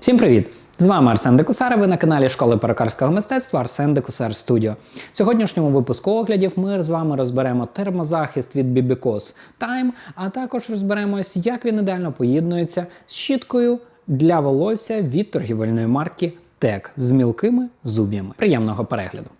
Всім привіт! З вами Арсен Декусар. Ви на каналі Школи перукарського мистецтва Арсен Декусар Студіо. В сьогоднішньому випуску оглядів ми з вами розберемо термозахист від BBCOS Time, а також розберемось, як він ідеально поєднується з щіткою для волосся від торгівельної марки TEC з мілкими зуб'ями. Приємного перегляду!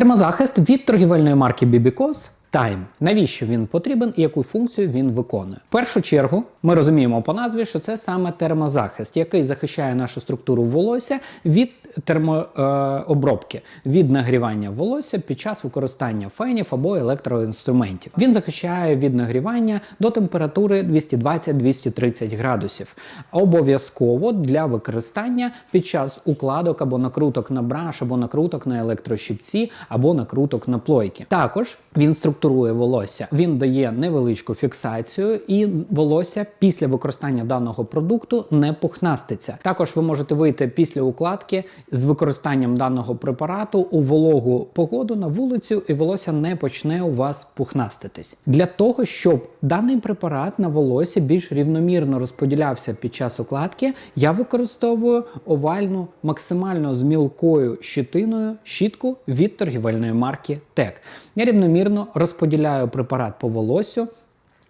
Термозахист від торгівельної марки BBCOS Time. Навіщо він потрібен і яку функцію він виконує? В першу чергу ми розуміємо по назві, що це саме термозахист, який захищає нашу структуру волосся від термообробки, від нагрівання волосся під час використання фенів або електроінструментів. Він захищає від нагрівання до температури 220-230 градусів. Обов'язково для використання під час укладок або накруток на браш, або накруток на електрощипці, або накруток на плойки. Також він структурує волосся. Він дає невеличку фіксацію, і волосся після використання даного продукту не пухнаститься. Також ви можете вийти після укладки з використанням даного препарату у вологу погоду на вулицю, і волосся не почне у вас пухнаститись. Для того, щоб даний препарат на волосся більш рівномірно розподілявся під час укладки, я використовую овальну максимально з мілкою щитиною щітку від торгівельної марки TEC. Я рівномірно розподіляю препарат по волосю.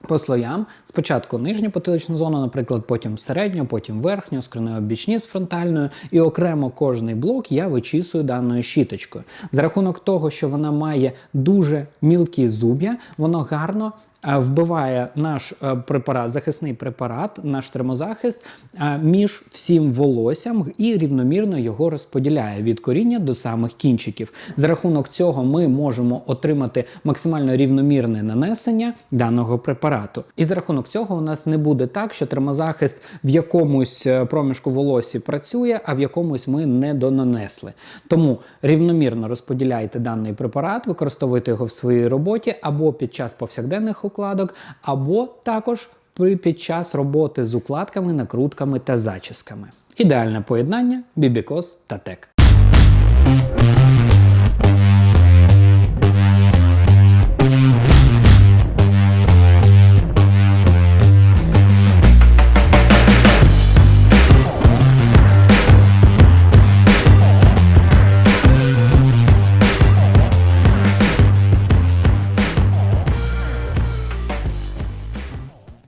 По слоям спочатку нижню потиличну зону, наприклад, потім середню, потім верхню, скроною бічні з фронтальною, і окремо кожний блок я вичісую даною щіточкою. За рахунок того, що вона має дуже мілкі зуб'я, воно гарно вбиває наш е, препарат, захисний препарат, наш термозахист е, між всім волоссям і рівномірно його розподіляє від коріння до самих кінчиків. За рахунок цього ми можемо отримати максимально рівномірне нанесення даного препарату. І за рахунок цього у нас не буде так, що термозахист в якомусь е, проміжку волосі працює, а в якомусь ми не донанесли. Тому рівномірно розподіляйте даний препарат, використовуйте його в своїй роботі або під час повсякденних укладок, або також під час роботи з укладками, накрутками та зачісками. Ідеальне поєднання Бібікос та Тек.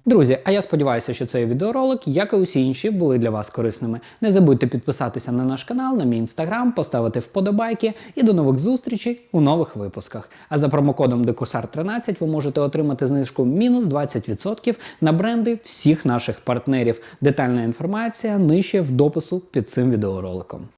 Друзі, а я сподіваюся, що цей відеоролик, як і усі інші, були для вас корисними. Не забудьте підписатися на наш канал, на мій інстаграм, поставити вподобайки і до нових зустрічей у нових випусках. А за промокодом DECUSAR13 ви можете отримати знижку мінус 20% на бренди всіх наших партнерів. Детальна інформація нижче в допису під цим відеороликом.